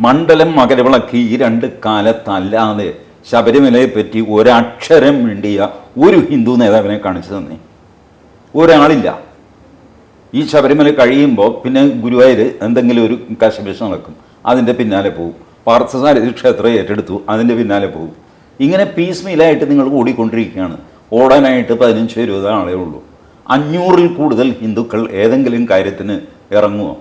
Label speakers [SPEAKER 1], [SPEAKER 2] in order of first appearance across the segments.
[SPEAKER 1] മണ്ഡലം മകരവിളക്ക് ഈ രണ്ട് കാലത്തല്ലാതെ ശബരിമലയെ പറ്റി ഒരക്ഷരം വേണ്ടിയ ഒരു ഹിന്ദു നേതാവിനെ കാണിച്ചു തന്നെ. ഒരാളില്ല. ഈ ശബരിമല കഴിയുമ്പോൾ പിന്നെ ഗുരുവായൂർ എന്തെങ്കിലും ഒരു കശപിശ നടക്കും. അതിന്റെ പിന്നാലെ പോകും. പാർത്ഥസാരഥി ക്ഷേത്രം ഏറ്റെടുത്തു അതിന്റെ പിന്നാലെ പോകും. ഇങ്ങനെ പീസ് മീലായിട്ട് നിങ്ങൾ ഓടിക്കൊണ്ടിരിക്കുകയാണ് ഓടാനായിട്ട് പതിനഞ്ച് ഇരുപത് ആളേ ഉള്ളൂ. അഞ്ഞൂറിൽ കൂടുതൽ ഹിന്ദുക്കൾ ഏതെങ്കിലും കാര്യത്തിന് ഇറങ്ങുമോ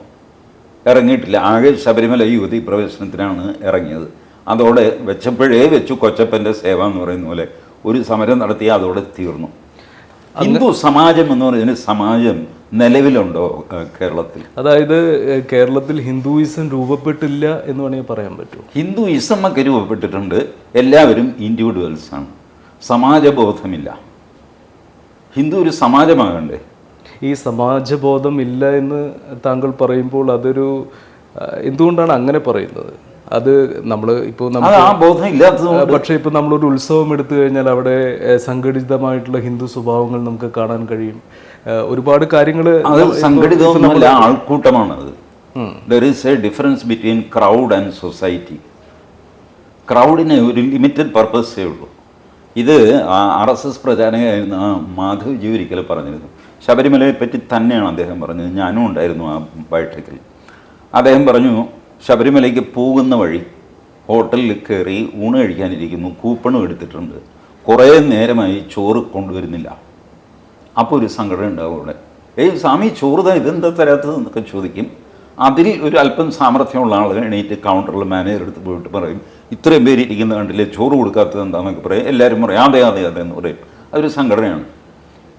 [SPEAKER 1] ഇറങ്ങിയിട്ടില്ല. ആകെ ശബരിമല യുവതി പ്രവേശനത്തിനാണ് ഇറങ്ങിയത്. അതോടെ വെച്ചപ്പോഴേ വെച്ചു കൊച്ചപ്പന്റെ സേവ എന്ന് പറയുന്ന പോലെ ഒരു സമരം നടത്തി അതോടെ തീർന്നു. ഹിന്ദു സമാജം എന്ന് പറയുന്ന സമാജം നിലവിലുണ്ടോ കേരളത്തിൽ?
[SPEAKER 2] അതായത് കേരളത്തിൽ ഹിന്ദുയിസം രൂപപ്പെട്ടില്ല എന്ന് വേണമെങ്കിൽ പറയാൻ പറ്റുമോ?
[SPEAKER 1] ഹിന്ദുയിസം ഒക്കെ രൂപപ്പെട്ടിട്ടുണ്ട്. എല്ലാവരും ഇൻഡിവിജ്വൽസ് ആണ്. സമാജബോധമില്ല. ഹിന്ദു ഒരു സമാജമാകണ്ടേ?
[SPEAKER 2] ഈ സമാജബോധം ഇല്ല എന്ന് താങ്കൾ പറയുമ്പോൾ അതൊരു എന്തുകൊണ്ടാണ് അങ്ങനെ പറയുന്നത്? അത് നമ്മൾ ഇപ്പോൾ നമ്മൾ പക്ഷേ ഇപ്പോൾ നമ്മളൊരു ഉത്സവം എടുത്തു കഴിഞ്ഞാൽ അവിടെ സംഘടിതമായിട്ടുള്ള ഹിന്ദു സ്വഭാവങ്ങൾ നമുക്ക് കാണാൻ കഴിയും. ഒരുപാട് കാര്യങ്ങൾ
[SPEAKER 1] ആൾക്കൂട്ടമാണ് അത്. There is a difference between crowd and society ക്രൗഡിന് ഒരു ലിമിറ്റഡ് പർപ്പസേ ഉള്ളൂ. ഇത് ആർ എസ് എസ് പ്രചാരകനായിരുന്ന ആ മാധവ് ജി ഒരിക്കൽ പറഞ്ഞിരുന്നു. ശബരിമലയെ പറ്റി തന്നെയാണ് അദ്ദേഹം പറഞ്ഞത്. ഞാനും ഉണ്ടായിരുന്നു ആ ബയോട്രിക്കിൽ അദ്ദേഹം പറഞ്ഞു ശബരിമലയ്ക്ക് പോകുന്ന വഴി ഹോട്ടലിൽ കയറി ഊണ് കഴിക്കാനിരിക്കുന്നു. കൂപ്പണും എടുത്തിട്ടുണ്ട്. കുറേ നേരമായി ചോറ് കൊണ്ടുവരുന്നില്ല. അപ്പോൾ ഒരു സങ്കടം ഉണ്ടാവും അവിടെ. ഏയ് സ്വാമി ചോറ് താ ഇതെന്താ തരാത്തത്? എന്നൊക്കെ ചോദിക്കും. അതിൽ ഒരു അല്പം സാമർഥ്യമുള്ള ആളുകൾ എണീറ്റ് കൗണ്ടറിൽ മാനേജർ എടുത്ത് പോയിട്ട് പറയും ഇത്രയും പേര് ഇരിക്കുന്ന കണ്ടില്ലേ ചോറ് കൊടുക്കാത്തത് എന്താണെന്നൊക്കെ പറയും. എല്ലാവരും പറയും അതെ അതെ അതെ എന്ന് പറയും. അതൊരു സംഘടനയാണ്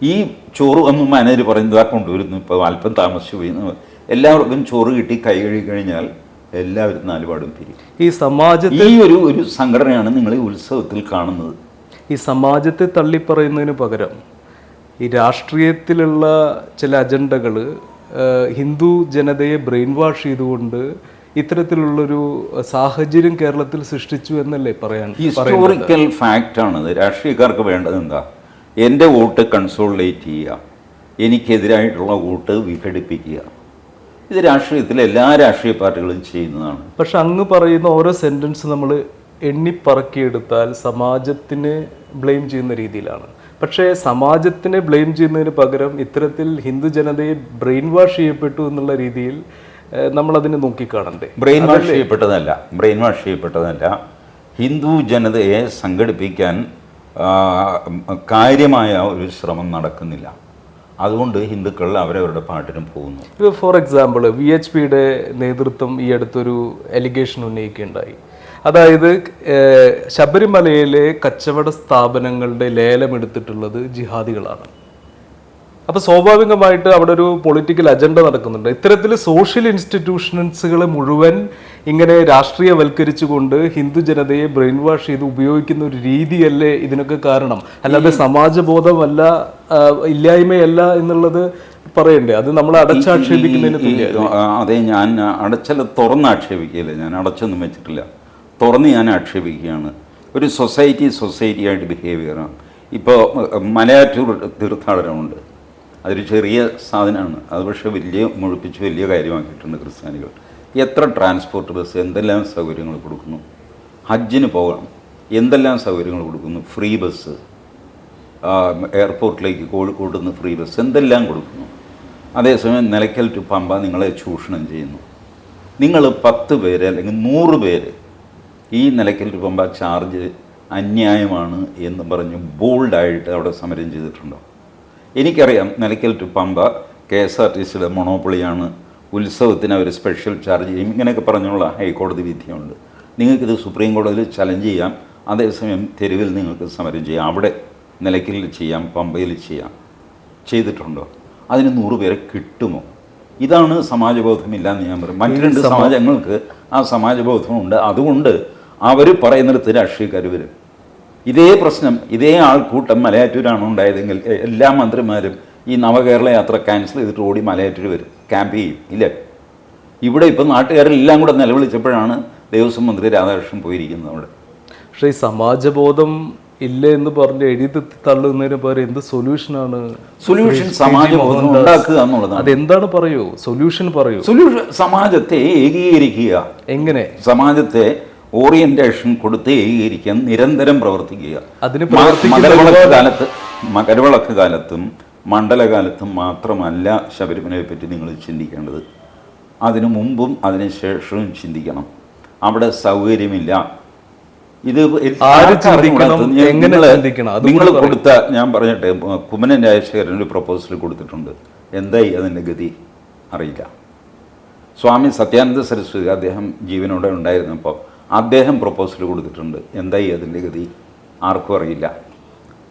[SPEAKER 1] ഈ ചോറ് വന്ന് മാനേജർ പറയുന്നത് ആ കൊണ്ടുവരുന്നു. ഇപ്പോൾ അല്പം താമസിച്ചു പോയി. എല്ലാവർക്കും ചോറ് കിട്ടി കൈ കഴുകി കഴിഞ്ഞാൽ എല്ലാവരും നാലുപാടും പിരി
[SPEAKER 2] ഈ സമാജത്തിൽ
[SPEAKER 1] ഈ ഒരു ഒരു സംഘടനയാണ് നിങ്ങൾ ഈ ഉത്സവത്തിൽ കാണുന്നത്.
[SPEAKER 2] ഈ സമാജത്തെ തള്ളിപ്പറയുന്നതിന് പകരം ഈ രാഷ്ട്രീയത്തിലുള്ള ചില അജണ്ടകൾ ഹിന്ദു ജനതയെ ബ്രെയിൻ വാഷ് ചെയ്തുകൊണ്ട് ഇത്തരത്തിലുള്ളൊരു സാഹചര്യം കേരളത്തിൽ സൃഷ്ടിച്ചു എന്നല്ലേ പറയാൻ
[SPEAKER 1] ഹിസ്റ്റോറിക്കൽ ഫാക്റ്റാണത് രാഷ്ട്രീയക്കാർക്ക് വേണ്ടത് എന്താ? എന്റെ വോട്ട് കൺസോളിഡേറ്റ് ചെയ്യുക. എനിക്കെതിരായിട്ടുള്ള വോട്ട് വിഘടിപ്പിക്കുക. ഇത് രാഷ്ട്രീയത്തിൽ എല്ലാ രാഷ്ട്രീയ പാർട്ടികളും ചെയ്യുന്നതാണ്.
[SPEAKER 2] പക്ഷെ അങ്ങ് പറയുന്ന ഓരോ സെന്റൻസ് നമ്മൾ എണ്ണിപ്പറക്കിയെടുത്താൽ സമാജത്തിന് ബ്ലെയിം ചെയ്യുന്ന രീതിയിലാണ്. പക്ഷേ സമാജത്തിനെ ബ്ലെയിം ചെയ്യുന്നതിന് പകരം ഇത്തരത്തിൽ ഹിന്ദു ജനതയെ ബ്രെയിൻ വാഷ് ചെയ്യപ്പെട്ടു എന്നുള്ള രീതിയിൽ ഏഹ്, നമ്മളതിനെ നോക്കിക്കാണണ്ടേ.
[SPEAKER 1] ബ്രെയിൻ വാഷ് ചെയ്യപ്പെട്ടതല്ല. ബ്രെയിൻ വാഷ് ചെയ്യപ്പെട്ടതല്ല. ഹിന്ദു ജനതയെ സംഘടിപ്പിക്കാൻ കാര്യമായ ഒരു ശ്രമം നടക്കുന്നില്ല. അതുകൊണ്ട് ഹിന്ദുക്കൾ അവരവരുടെ പാട്ടിനും പോകുന്നു.
[SPEAKER 2] ഇപ്പോൾ ഫോർ എക്സാമ്പിൾ വി എച്ച് പിയുടെ നേതൃത്വം ഈ അടുത്തൊരു എലിഗേഷൻ ഉന്നയിക്കുകയുണ്ടായി. അതായത് ശബരിമലയിലെ കച്ചവട സ്ഥാപനങ്ങളുടെ ലേലം എടുത്തിട്ടുള്ളത് ജിഹാദികളാണ്. അപ്പോൾ സ്വാഭാവികമായിട്ട് അവിടെ ഒരു പൊളിറ്റിക്കൽ അജണ്ട നടക്കുന്നുണ്ട്. ഇത്തരത്തിൽ സോഷ്യൽ ഇൻസ്റ്റിറ്റ്യൂഷൻസുകളെ മുഴുവൻ ഇങ്ങനെ രാഷ്ട്രീയവൽക്കരിച്ചുകൊണ്ട് ഹിന്ദു ജനതയെ ബ്രെയിൻ വാഷ് ചെയ്ത് ഉപയോഗിക്കുന്ന ഒരു രീതിയല്ലേ ഇതിനൊക്കെ കാരണം? അല്ലാതെ സമാജബോധമല്ല ഇല്ലായ്മയല്ല എന്നുള്ളത് പറയണ്ടേ? അത് നമ്മൾ അടച്ചാക്ഷേപിക്കുന്നതിന്
[SPEAKER 1] അതെ ഞാൻ അടച്ചല്ല തുറന്ന് ആക്ഷേപിക്കുകയില്ല ഞാൻ അടച്ചൊന്നും വെച്ചിട്ടില്ല. തുറന്ന് ഞാൻ ആക്ഷേപിക്കുകയാണ്. ഒരു സൊസൈറ്റി സൊസൈറ്റി ആയിട്ട് ബിഹേവിയർ ചെയ്യണം ഇപ്പോൾ മലയാറ്റൂർ തീർത്ഥാടനമുണ്ട്. അതൊരു ചെറിയ സാധനമാണ്. അത് പക്ഷേ വലിയ മുഴുപ്പിച്ച് വലിയ കാര്യമാക്കിയിട്ടുണ്ട് ക്രിസ്ത്യാനികൾ. എത്ര ട്രാൻസ്പോർട്ട് ബസ് എന്തെല്ലാം സൗകര്യങ്ങൾ കൊടുക്കുന്നു? ഹജ്ജിന് പോകണം എന്തെല്ലാം സൗകര്യങ്ങൾ കൊടുക്കുന്നു? ഫ്രീ ബസ് എയർപോർട്ടിലേക്ക് കോഴിക്കോട് നിന്ന് ഫ്രീ ബസ് എന്തെല്ലാം കൊടുക്കുന്നു? അതേസമയം നിലയ്ക്കൽ ടു പമ്പ നിങ്ങളെ ചൂഷണം ചെയ്യുന്നു. നിങ്ങൾ പത്ത് പേര് അല്ലെങ്കിൽ നൂറ് പേര് ഈ നിലയ്ക്കൽ ടു പമ്പ ചാർജ് അന്യായമാണ് എന്ന് പറഞ്ഞ് ബോൾഡായിട്ട് അവിടെ സമരം ചെയ്തിട്ടുണ്ടോ? എനിക്കറിയാം Nilakkal to Pamba K S R T സിയുടെ മൊണോപ്പൊളിയാണ് ഉത്സവത്തിന് അവർ സ്പെഷ്യൽ ചാർജ് ചെയ്യും. ഇങ്ങനെയൊക്കെ പറഞ്ഞുള്ള ഹൈക്കോടതി വിധിയുണ്ട്. നിങ്ങൾക്കിത് സുപ്രീം കോടതിയിൽ ചലഞ്ച് ചെയ്യാം. അതേസമയം തെരുവിൽ നിങ്ങൾക്ക് സമരം ചെയ്യാം. അവിടെ നിലയ്ക്കലിൽ ചെയ്യാം പമ്പയിൽ ചെയ്യാം. ചെയ്തിട്ടുണ്ടോ? അതിന് നൂറ് പേരെ കിട്ടുമോ? ഇതാണ് സമാജബോധമില്ല എന്ന് ഞാൻ പറയും. മറ്റു രണ്ട് സമാജങ്ങൾക്ക് ആ സമാജബോധമുണ്ട്. അതുകൊണ്ട് അവർ പറയുന്നിടത്ത് രാഷ്ട്രീയക്കാർ വരും. ഇതേ പ്രശ്നം ഇതേ ആൾക്കൂട്ടം മലയാറ്റൂരാണ് ഉണ്ടായതെങ്കിൽ എല്ലാ മന്ത്രിമാരും ഈ നവകേരള യാത്ര ക്യാൻസൽ ചെയ്തിട്ട് ഓടി മലയാറ്റൂർ വരും. ക്യാമ്പ് ചെയ്യും. ഇല്ലേ? ഇവിടെ ഇപ്പം നാട്ടുകാരെല്ലാം കൂടെ നിലവിളിച്ചപ്പോഴാണ് ദേവസ്വം മന്ത്രി രാധാകൃഷ്ണൻ പോയിരിക്കുന്നത് അവിടെ.
[SPEAKER 2] പക്ഷേ ഈ സമാജബോധം ഇല്ല എന്ന് പറഞ്ഞ് എഴുതി തള്ളുന്നതിന് പകരം എന്ത് സൊല്യൂഷനാണ്?
[SPEAKER 1] സൊല്യൂഷൻ സമാജബോധം ഉണ്ടാക്കുക എന്നുള്ളതാണ്.
[SPEAKER 2] അതെന്താണ് പറയൂ? സൊല്യൂഷൻ പറയൂ.
[SPEAKER 1] സൊല്യൂഷൻ സമാജത്തെ ഏകീകരിക്കുക.
[SPEAKER 2] എങ്ങനെ?
[SPEAKER 1] സമാജത്തെ ഓറിയന്റേഷൻ കൊടുത്ത് ഏകീകരിക്കാൻ നിരന്തരം പ്രവർത്തിക്കുക.
[SPEAKER 2] അതിന്
[SPEAKER 1] മകരവിളക്ക് കാലത്ത് മകരവിളക്ക് കാലത്തും മണ്ഡലകാലത്തും മാത്രമല്ല ശബരിമലയെ പറ്റി നിങ്ങൾ ചിന്തിക്കേണ്ടത്. അതിനു മുമ്പും അതിനു ശേഷവും ചിന്തിക്കണം. അവിടെ സൗകര്യമില്ല. ഇത് നിങ്ങൾ കൊടുത്ത ഞാൻ പറഞ്ഞിട്ട് കുമ്മനൻ രാജശേഖരൻ ഒരു പ്രപ്പോസൽ കൊടുത്തിട്ടുണ്ട്. എന്തായി അതിന്റെ ഗതി? അറിയില്ല. സ്വാമി സത്യാനന്ദ സരസ്വതി അദ്ദേഹം ജീവനോടെ ഉണ്ടായിരുന്നപ്പോൾ അദ്ദേഹം പ്രപ്പോസൽ കൊടുത്തിട്ടുണ്ട്. എന്തായി അതിന്റെ ഗതി? ആർക്കും അറിയില്ല.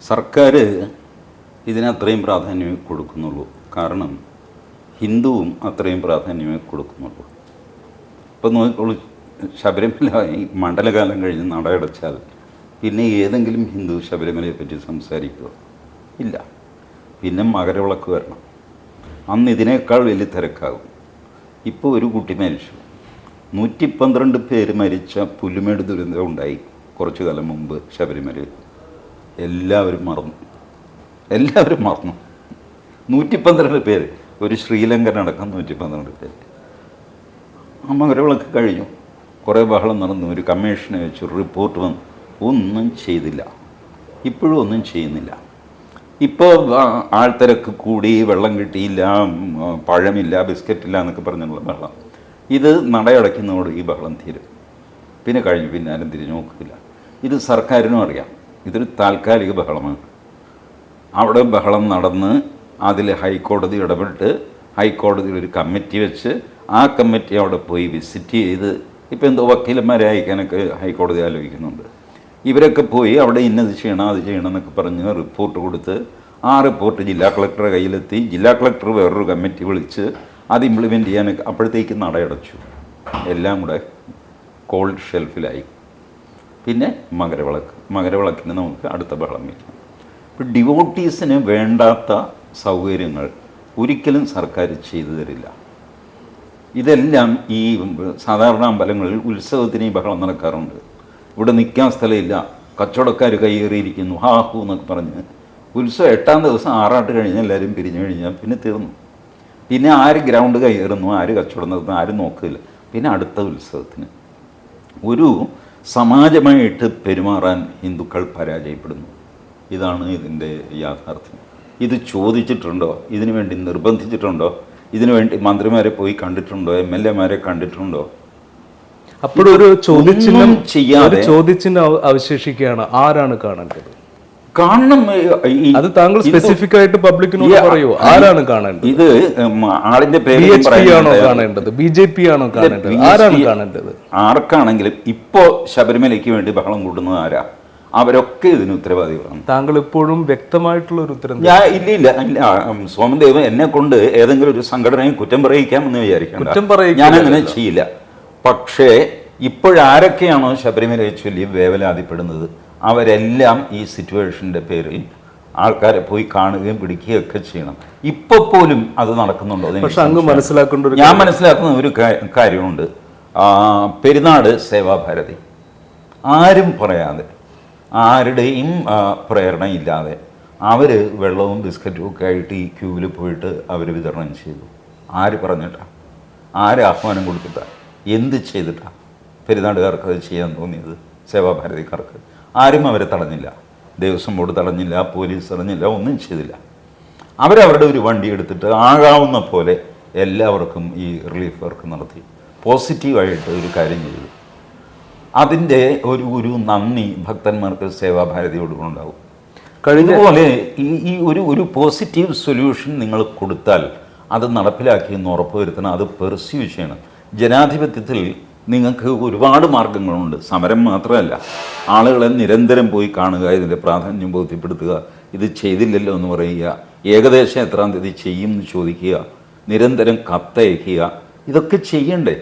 [SPEAKER 1] സർക്കാർ ഇതിന് അത്രയും പ്രാധാന്യമേ കൊടുക്കുന്നുള്ളൂ. കാരണം ഹിന്ദുവും അത്രയും പ്രാധാന്യമേ കൊടുക്കുന്നുള്ളൂ. ഇപ്പം നോക്കിക്കോളൂ ശബരിമല ഈ മണ്ഡലകാലം കഴിഞ്ഞ് നടയടച്ചാൽ പിന്നെ ഏതെങ്കിലും ഹിന്ദു ശബരിമലയെ പറ്റി സംസാരിക്കുക? ഇല്ല. പിന്നെ മകരവിളക്ക് വരണം. അന്ന് ഇതിനേക്കാൾ വലിയ തിരക്കാകും. ഇപ്പോൾ ഒരു കുട്ടി മരിച്ചു. നൂറ്റി പന്ത്രണ്ട് പേര് മരിച്ച പുല്ലുമേട് ദുരന്തം ഉണ്ടായി കുറച്ചു കാലം മുമ്പ് ശബരിമലയിൽ. എല്ലാവരും മറന്നു. എല്ലാവരും മറന്നു. നൂറ്റി പന്ത്രണ്ട് പേര്. ഒരു ശ്രീലങ്കൻ അടക്കം നൂറ്റി പന്ത്രണ്ട് പേര്. ആ മകരവിളക്ക് കഴിഞ്ഞു. കുറേ ബഹളം നടന്നു. ഒരു കമ്മീഷനെ വെച്ചു റിപ്പോർട്ട് വന്നു. ഒന്നും ചെയ്തില്ല. ഇപ്പോഴും ഒന്നും ചെയ്യുന്നില്ല. ഇപ്പോൾ ആൾത്തിരക്ക് കൂടി വെള്ളം കിട്ടിയില്ല പഴമില്ല ബിസ്ക്കറ്റില്ല എന്നൊക്കെ പറഞ്ഞുള്ള ബഹളം. ഇത് നടയടയ്ക്കുന്നതോട് ഈ ബഹളം തീരും. പിന്നെ കഴിഞ്ഞു. പിന്നെ ആരും തിരിഞ്ഞു നോക്കില്ല ഇത് സർക്കാരിനും അറിയാം. ഇതൊരു താൽക്കാലിക ബഹളമാണ്. അവിടെ ബഹളം നടന്ന് അതിൽ ഹൈക്കോടതി ഇടപെട്ട് ഹൈക്കോടതിയിൽ ഒരു കമ്മിറ്റി വെച്ച് ആ കമ്മിറ്റി അവിടെ പോയി വിസിറ്റ് ചെയ്ത് ഇപ്പോൾ എന്തോ വക്കീലന്മാരെ അയക്കാനൊക്കെ ഹൈക്കോടതി ആലോചിക്കുന്നുണ്ട്. ഇവരൊക്കെ പോയി അവിടെ ഇന്നത് ചെയ്യണം അത് ചെയ്യണം എന്നൊക്കെ പറഞ്ഞ് റിപ്പോർട്ട് കൊടുത്ത് ആ റിപ്പോർട്ട് ജില്ലാ കളക്ടറുടെ കയ്യിലെത്തി. ജില്ലാ കളക്ടർ വേറൊരു കമ്മിറ്റി വിളിച്ച് അത് ഇംപ്ലിമെന്റ് ചെയ്യാനൊക്കെ അപ്പോഴത്തേക്ക് നടയടച്ചു. എല്ലാം കൂടെ കോൾഡ് ഷെൽഫിലായി പിന്നെ മകരവിളക്ക് മകരവിളക്കിന് നമുക്ക് അടുത്ത ബഹളം വയ്ക്കാം ഡിവോട്ടീസിന് വേണ്ടാത്ത സൗകര്യങ്ങൾ ഒരിക്കലും സർക്കാർ ചെയ്തു തരില്ല. ഇതെല്ലാം ഈ സാധാരണ അമ്പലങ്ങളിൽ ഉത്സവത്തിന് ബഹളം നടക്കാറുണ്ട്. ഇവിടെ നിൽക്കാൻ സ്ഥലമില്ല. കച്ചവടക്കാർ കയ്യേറിയിരിക്കുന്നു. ഹാ ഹൂ എന്നൊക്കെ പറഞ്ഞ് ഉത്സവം എട്ടാം ദിവസം ആറാട്ട് കഴിഞ്ഞ് എല്ലാവരും പിരിഞ്ഞു കഴിഞ്ഞാൽ പിന്നെ തീർന്നു. പിന്നെ ആര് ഗ്രൗണ്ട് കയ്യേറുന്നു ആര് കച്ചവടം നടത്തുന്നു ആരും നോക്കില്ല പിന്നെ അടുത്ത ഉത്സവത്തിന്. ഒരു സമാജമായിട്ട് പെരുമാറാൻ ഹിന്ദുക്കൾ പരാജയപ്പെടുന്നു. ഇതാണ് ഇതിന്റെ യാഥാർത്ഥ്യം. ഇത് ചോദിച്ചിട്ടുണ്ടോ? ഇതിനു വേണ്ടി നിർബന്ധിച്ചിട്ടുണ്ടോ? ഇതിനു വേണ്ടി മന്ത്രിമാരെ പോയി കണ്ടിട്ടുണ്ടോ? എം എൽ എമാരെ കണ്ടിട്ടുണ്ടോ?
[SPEAKER 2] അപ്പോഴൊരു ചോദ്യചിഹ്നം
[SPEAKER 1] ചെയ്യാതെ-
[SPEAKER 2] ചോദ്യചിഹ്നം അവ- അവശേഷിക്കുകയാണ്. ആരാണ് കാണേണ്ടത്
[SPEAKER 1] കാണണം
[SPEAKER 2] അത് താങ്കൾ സ്പെസിഫിക് ആയിട്ട് പബ്ലിക്കിനോട് പറയൂ. ആരാണ് കാണേണ്ടത്?
[SPEAKER 1] ഇത് ആളിന്റെ പേര്
[SPEAKER 2] ആണോ കാണേണ്ടത്? ബി ജെ പി ആണോ കാണേണ്ടത്? ആരാണ് കാണേണ്ടത്?
[SPEAKER 1] ആർക്കാണെങ്കിലും ഇപ്പോ ശബരിമലയ്ക്ക് വേണ്ടി ബഹളം കൂടുന്നത് ആരാ? അവരൊക്കെ ഇതിന് ഉത്തരവാദികളാണ്
[SPEAKER 2] താങ്കൾ ഇപ്പോഴും വ്യക്തമായിട്ടുള്ള ഒരു ഉത്തരം
[SPEAKER 1] ഞാൻ ഇല്ല ഇല്ല ഇല്ല. ഉം, സോമദേവ് എന്നെ കൊണ്ട് ഏതെങ്കിലും ഒരു സംഘടനയെ കുറ്റം പറയിക്കാമെന്ന് വിചാരിക്കണ്ട.
[SPEAKER 2] കുറ്റം പറയിക്കില്ല.
[SPEAKER 1] ഞാൻ അങ്ങനെ ചെയ്യില്ല. പക്ഷേ ഇപ്പോഴാരൊക്കെയാണോ ശബരിമലയെ ചൊല്ലി വേവലാതിപ്പെടുന്നത്? അവരെല്ലാം ഈ സിറ്റുവേഷന്റെ പേരിൽ ആൾക്കാരെ പോയി കാണുകയും പിടിക്കുകയും ഒക്കെ ചെയ്യണം. ഇപ്പൊ പോലും അത് നടക്കുന്നുണ്ടോ? എന്ന്
[SPEAKER 2] പക്ഷെ അങ്ങ് മനസ്സിലാക്കേണ്ട ഒരു
[SPEAKER 1] ഞാൻ മനസ്സിലാക്കുന്ന ഒരു കാര്യമുണ്ട്. പെരുന്നാട് സേവാഭാരതി. ആരും പറയാതെ ആരുടെയും പ്രേരണ ഇല്ലാതെ അവർ വെള്ളവും ബിസ്ക്കറ്റും ഒക്കെ ആയിട്ട് ഈ ക്യൂവിൽ പോയിട്ട് അവർ വിതരണം ചെയ്തു. ആര് പറഞ്ഞിട്ടാ? ആര് ആഹ്വാനം കൊടുത്തിട്ടാ? എന്ത് ചെയ്തിട്ടാ? പെരുന്നാടുകാർക്ക് അത് ചെയ്യാൻ തോന്നിയത്? സേവാഭാരതിക്കാർക്ക്. ആരും അവരെ തടഞ്ഞില്ല. ദേവസ്വം ബോർഡ് തടഞ്ഞില്ല പോലീസ് തടഞ്ഞില്ല ഒന്നും ചെയ്തില്ല. അവരവരുടെ ഒരു വണ്ടി എടുത്തിട്ട് ആകാവുന്ന പോലെ എല്ലാവർക്കും ഈ റിലീഫ് വർക്ക് നടത്തി. പോസിറ്റീവായിട്ട് ഒരു കാര്യം ചെയ്തു. അതിന്റെ ഒരു ഒരു നന്ദി ഭക്തന്മാർക്ക് സേവാഭാരതിയോട് ഉണ്ടാവും കഴിഞ്ഞതുപോലെ ഈ ഈ ഒരു ഒരു പോസിറ്റീവ് സൊല്യൂഷൻ നിങ്ങൾ കൊടുത്താൽ അത് നടപ്പിലാക്കി എന്ന് ഉറപ്പുവരുത്തണം അത് പെർസ്യൂ ചെയ്യണം. ജനാധിപത്യത്തിൽ നിങ്ങൾക്ക് ഒരുപാട് മാർഗങ്ങളുണ്ട്. സമരം മാത്രമല്ല. ആളുകളെ നിരന്തരം പോയി കാണുക ഇതിന്റെ പ്രാധാന്യം ബോധ്യപ്പെടുത്തുക ഇത് ചെയ്തില്ലല്ലോ എന്ന് പറയുക ഏകദേശം എത്രാം തീയതി ചെയ്യും എന്ന് ചോദിക്കുക നിരന്തരം കത്തയക്കുക ഇതൊക്കെ ചെയ്യണ്ടേ?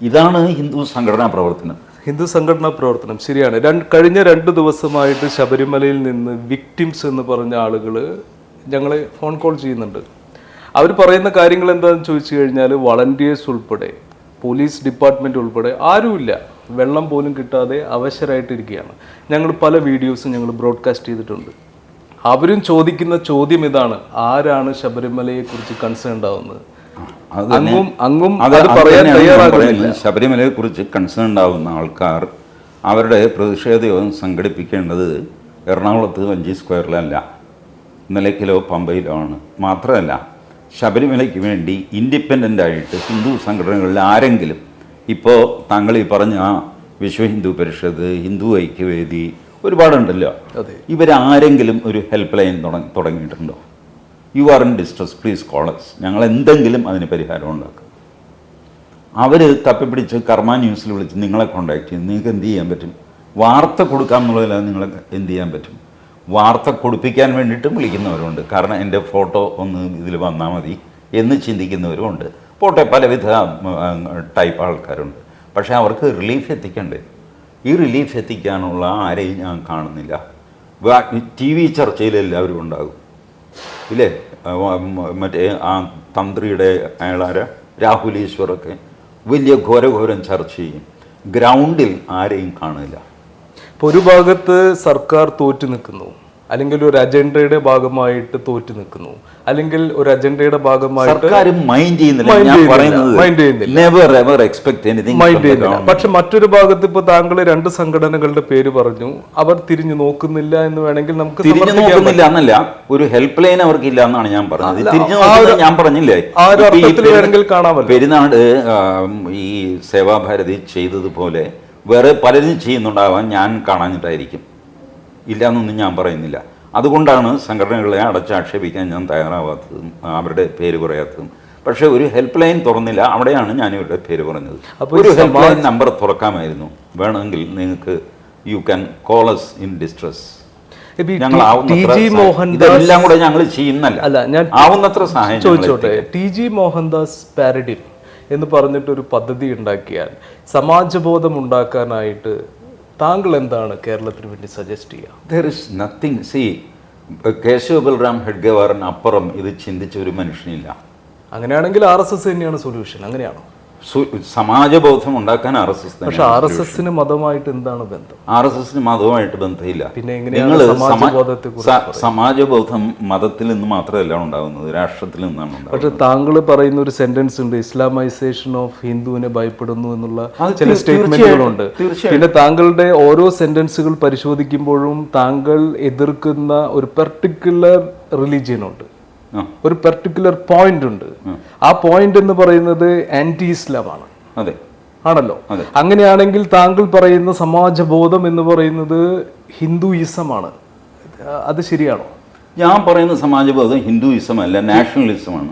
[SPEAKER 1] ഇതാണ് ഹിന്ദു സംഘടനാ പ്രവർത്തനം.
[SPEAKER 2] ഹിന്ദു സംഘടനാ പ്രവർത്തനം ശരിയാണ്. രണ്ട് കഴിഞ്ഞ രണ്ട് ദിവസമായിട്ട് ശബരിമലയിൽ നിന്ന് വിക്ടിംസ് എന്ന് പറഞ്ഞ ആളുകൾ ഞങ്ങളെ ഫോൺ കോൾ ചെയ്യുന്നുണ്ട്. അവർ പറയുന്ന കാര്യങ്ങൾ എന്താണെന്ന് ചോദിച്ചു കഴിഞ്ഞാൽ വളണ്ടിയേഴ്സ് ഉൾപ്പെടെ പോലീസ് ഡിപ്പാർട്ട്മെന്റ് ഉൾപ്പെടെ ആരുമില്ല. വെള്ളം പോലും കിട്ടാതെ അവശരായിട്ടിരിക്കുകയാണ്. ഞങ്ങൾ പല വീഡിയോസും ഞങ്ങൾ ബ്രോഡ്കാസ്റ്റ് ചെയ്തിട്ടുണ്ട്. അവരും ചോദിക്കുന്ന ചോദ്യം ഇതാണ് ആരാണ് ശബരിമലയെക്കുറിച്ച് കൺസേൺ
[SPEAKER 1] തന്നെ
[SPEAKER 2] അങ്ങും അങ്ങും
[SPEAKER 1] അത്
[SPEAKER 2] പറയാൻ തയ്യാറാകുന്നില്ല.
[SPEAKER 1] ശബരിമലയെ കുറിച്ച് കൺസേൺ ഉണ്ടാവുന്ന ആൾക്കാർ അവരുടെ പ്രതിഷേധ യോഗം സംഘടിപ്പിക്കേണ്ടത് എറണാകുളത്ത് വഞ്ചി സ്ക്വയറിലല്ല. നിലയ്ക്കലോ പമ്പയിലോ ആണ്. മാത്രമല്ല ശബരിമലയ്ക്ക് വേണ്ടി ഇൻഡിപെൻഡന്റ് ആയിട്ട് ഹിന്ദു സംഘടനകളിൽ ആരെങ്കിലും ഇപ്പോൾ താങ്കൾ ഈ പറഞ്ഞ വിശ്വ ഹിന്ദു പരിഷത്ത് ഹിന്ദു ഐക്യവേദി ഒരുപാടുണ്ടല്ലോ. ഇവരാരെങ്കിലും ഒരു ഹെൽപ്പ് ലൈൻ തുടങ്ങി തുടങ്ങിയിട്ടുണ്ടോ? You are in distress please callers ഞങ്ങൾ എന്തെങ്കിലും അതിന് പരിഹാരം ഉണ്ടാക്കും. അവർ തപ്പിപ്പിടിച്ച് കർമ്മ ന്യൂസിൽ വിളിച്ച് നിങ്ങളെ കോണ്ടാക്ട് ചെയ്യും. നിങ്ങൾക്ക് എന്ത് ചെയ്യാൻ പറ്റും? വാർത്ത കൊടുക്കാം എന്നുള്ളതിലാണ് നിങ്ങളെ എന്ത് ചെയ്യാൻ പറ്റും? വാർത്ത കൊടുപ്പിക്കാൻ വേണ്ടിയിട്ടും വിളിക്കുന്നവരുണ്ട്. കാരണം എന്റെ ഫോട്ടോ ഒന്ന് ഇതിൽ വന്നാൽ മതി എന്ന് ചിന്തിക്കുന്നവരുമുണ്ട്. പോട്ടെ പലവിധ ടൈപ്പ് ആൾക്കാരുണ്ട്. പക്ഷേ അവർക്ക് റിലീഫ് എത്തിക്കണ്ടേ? ഈ റിലീഫ് എത്തിക്കാനുള്ള ആരെയും ഞാൻ കാണുന്നില്ല. ടി വി ചർച്ചയിൽ എല്ലാവരും ഉണ്ടാകും. ഇല്ലേ? മറ്റേ ആ തന്ത്രിയുടെ അയാളാര? രാഹുൽ ഈശ്വറൊക്കെ. വലിയ ഘോരഘോരം ചർച്ച ചെയ്യും. ഗ്രൗണ്ടിൽ ആരെയും കാണില്ല
[SPEAKER 2] ഇപ്പോൾ ഒരു ഭാഗത്ത് സർക്കാർ തോറ്റു നിൽക്കുന്നു. അല്ലെങ്കിൽ ഒരു അജണ്ടയുടെ ഭാഗമായിട്ട് തോറ്റു നിൽക്കുന്നു. അല്ലെങ്കിൽ ഒരു അജണ്ടയുടെ ഭാഗമായിട്ട്
[SPEAKER 1] മൈൻഡ് ചെയ്യുന്നില്ല.
[SPEAKER 2] പക്ഷെ മറ്റൊരു ഭാഗത്ത് ഇപ്പൊ താങ്കൾ രണ്ട് സംഘടനകളുടെ പേര് പറഞ്ഞു. അവർ തിരിഞ്ഞു നോക്കുന്നില്ല എന്ന് വേണമെങ്കിൽ നമുക്ക്
[SPEAKER 1] തിരിഞ്ഞു നോക്കുന്നില്ല എന്നല്ല. ഒരു ഹെൽപ്പ് ലൈൻ അവർക്ക് ഇല്ല എന്നാണ് ഞാൻ പറഞ്ഞത്. തിരിഞ്ഞു ഞാൻ പറഞ്ഞില്ലേ?
[SPEAKER 2] ആ ഒരു അർത്ഥത്തിൽ വേണമെങ്കിൽ കാണാമല്ലോ.
[SPEAKER 1] പെരുന്നാട് ഈ സേവാഭാരതി ചെയ്തതുപോലെ വേറെ പലരും ചെയ്യുന്നുണ്ടാവാൻ ഞാൻ കാണാഞ്ഞിട്ടായിരിക്കും. ഇല്ല എന്നൊന്നും ഞാൻ പറയുന്നില്ല. അതുകൊണ്ടാണ് സംഘടനകളെ അടച്ചാക്ഷേപിക്കാൻ ഞാൻ തയ്യാറാവാത്തതും അവരുടെ പേര് പറയാത്തതും പക്ഷേ ഒരു ഹെൽപ്പ് ലൈൻ തുറന്നില്ല അവിടെയാണ് ഞാൻ ഇവരുടെ പേര് പറഞ്ഞത്.
[SPEAKER 2] അപ്പോൾ
[SPEAKER 1] ഒരു ഹെൽപ്പ് ലൈൻ നമ്പർ തുറക്കാമായിരുന്നു. വേണമെങ്കിൽ നിങ്ങൾക്ക് you can call us in distress ഇതെല്ലാം കൂടെ ഞങ്ങൾ ചെയ്യുന്നല്ല
[SPEAKER 2] അല്ല ഞാൻ
[SPEAKER 1] ആവുന്നത്ര സഹായം
[SPEAKER 2] ചോദിച്ചോട്ടെ. ടി ജി മോഹൻദാസ് പാരഡിൻ എന്ന് പറഞ്ഞിട്ടൊരു പദ്ധതി ഉണ്ടാക്കിയാൽ സമാജബോധം ഉണ്ടാക്കാനായിട്ട് താങ്കൾ എന്താണ് കേരളത്തിന് വേണ്ടി സജസ്റ്റ് ചെയ്യുക
[SPEAKER 1] there is nothing C Keshava Balram ഹെഡ്ഗവാറിന് അപ്പുറം ഇത് ചിന്തിച്ച ഒരു മനുഷ്യനില്ല.
[SPEAKER 2] അങ്ങനെയാണെങ്കിൽ ആർ എസ് എസ് തന്നെയാണ് സൊല്യൂഷൻ അങ്ങനെയാണോ?
[SPEAKER 1] സമാജബോധം ഉണ്ടാക്കാൻ ആർ എസ് എസ്
[SPEAKER 2] പക്ഷെ ആർ എസ് എസിന് മതമായിട്ട് എന്താണ് ബന്ധം?
[SPEAKER 1] ആർ എസ് എസിന് മതവുമായിട്ട് ബന്ധമില്ല.
[SPEAKER 2] പിന്നെ എങ്ങനെയാണ് സമാജബോധത്തെ
[SPEAKER 1] സമാജബോധം മതത്തിൽ നിന്ന് മാത്രമല്ല ഉണ്ടാകുന്നത് രാഷ്ട്രത്തിൽ നിന്നാണ്
[SPEAKER 2] പക്ഷെ താങ്കൾ പറയുന്ന ഒരു സെന്റൻസ് ഉണ്ട് ഇസ്ലാമൈസേഷൻ ഓഫ് ഹിന്ദുവിനെ ഭയപ്പെടുന്നു എന്നുള്ള ചില സ്റ്റേറ്റ്മെന്റുകളുണ്ട് പിന്നെ താങ്കളുടെ ഓരോ സെന്റൻസുകൾ പരിശോധിക്കുമ്പോഴും താങ്കൾ എതിർക്കുന്ന ഒരു പെർട്ടിക്കുലർ
[SPEAKER 1] ആ,
[SPEAKER 2] ഒരു പെർട്ടിക്കുലർ പോയിന്റ് ഉണ്ട്. ആ. പോയിന്റ് എന്ന് പറയുന്നത് ആന്റി ഇസ്ലാമാണ്
[SPEAKER 1] അതെ.
[SPEAKER 2] ആണല്ലോ? അങ്ങനെയാണെങ്കിൽ താങ്കൾ പറയുന്ന സമാജബോധം എന്ന് പറയുന്നത് ഹിന്ദുയിസമാണ് അത് ശരിയാണോ?
[SPEAKER 1] ഞാൻ പറയുന്ന സമാജബോധം ഹിന്ദുയിസം അല്ല നാഷണലിസമാണ്